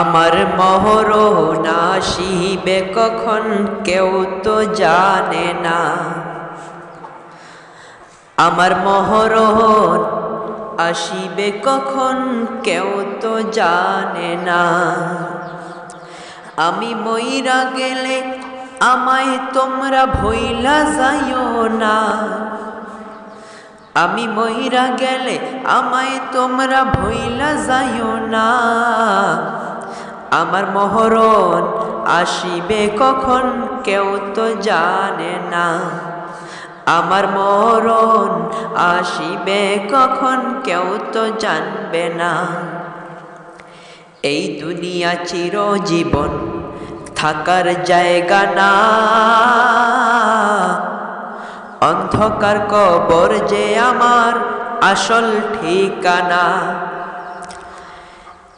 আমার মহরণ আসিবে কখন কেউ তো জানে না। আমার মহরণ আসিবে কখন কেউ তো জানে না। আমি মইরা গেলে আমায় তোমরা ভইলা যাইও না। আমি মইরা গেলে আমায় তোমরা ভইলা যাইও না। আমার মহরণ আসিবে কখন কেউ তো জানে না। আমার মরণ আসিবে কখন কেউ তো জানবে না। এই দুনিয়া চিরজীবন থাকার জায়গা না। অন্ধকার কবর যে আমার আসল ঠিকানা।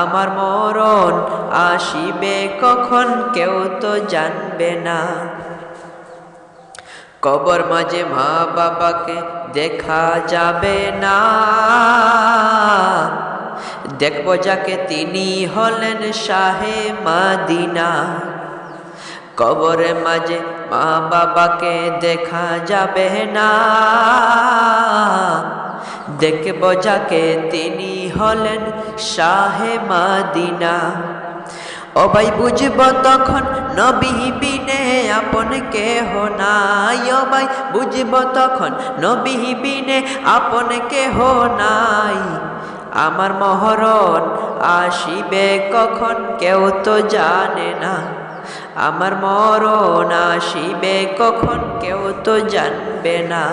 আমার মরণ আসিবে কখন কেউ তো জানবে না। কবর মাঝে মা বাবাকে দেখা যাবে না। দেখব যাকে তিনি হলেন শাহে মাদিনা। কবরের মাঝে মা বাবাকে দেখা যাবে না। দেখব যাকে তিনি হলেন শাহে মাদিনা। ভাই বুঝব তখন নবী বিনে আপন কেহ নাই। ভাই বুঝব তখন নবী বিনে আপন কেহ নাই। আমার মহরণ আসিবে কখন কেউ তো জানে না। আমার মরণ আসিবে কখন কেউ তো জানবে না।